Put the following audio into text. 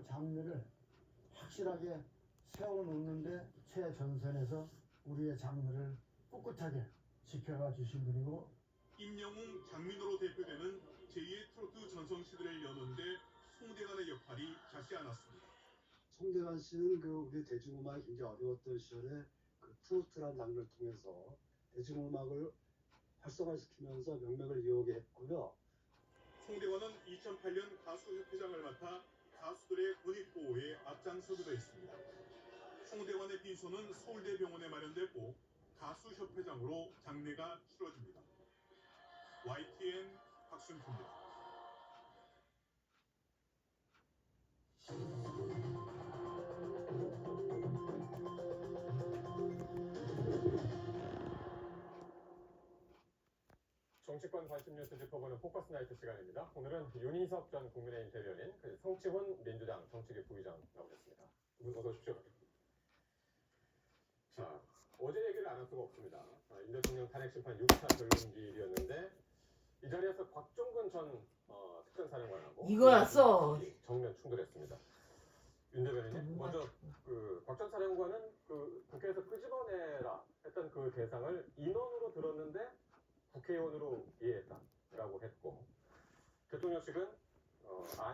그 장르를 확실하게 세워놓는데 최전선에서 우리의 장르를 꿋꿋하게 지켜가 주신 분이고 임영웅, 장민호로 대표되는 제2의 트로트 전성시대를 여는데 송대관의 역할이 작지 않았습니다. 송대관 씨는 그 우리 대중음악이 굉장히 어려웠던 시절에 그 트로트라는 장르를 통해서 대중음악을 활성화시키면서 명맥을 이어오게 했고요. 송대관은 2008년 가수협회장을 맡아 가수들의 권익보호에 앞장서기도 했습니다. 송대관의 빈소는 서울대병원에 마련됐고 가수협회장으로 장례가 치러집니다. YTN 박순표입니다. 정치권 관심 뉴스 짚어보는 포커스 나이트 시간입니다. 오늘은 윤희석 전 국민의힘 대변인, 그 성치훈 민주당 정치계 부의장 나오셨습니다. 두분 어서 오십시오. 자, 어제 얘기를 안 할 수가 없습니다. 아, 윤 대통령 탄핵 심판 6차 결론기일이었는데 이 자리에서 곽종근 전 어, 특전사령관하고 이거였어. 정면 충돌했습니다. 윤 대변인님, 먼저 그곽전 사령관은 그 국회에서 끄집어내라 했던 그 대상을 인원으로 들었는데 국회의원으로 이해했다라고 했고 대통령실은 어,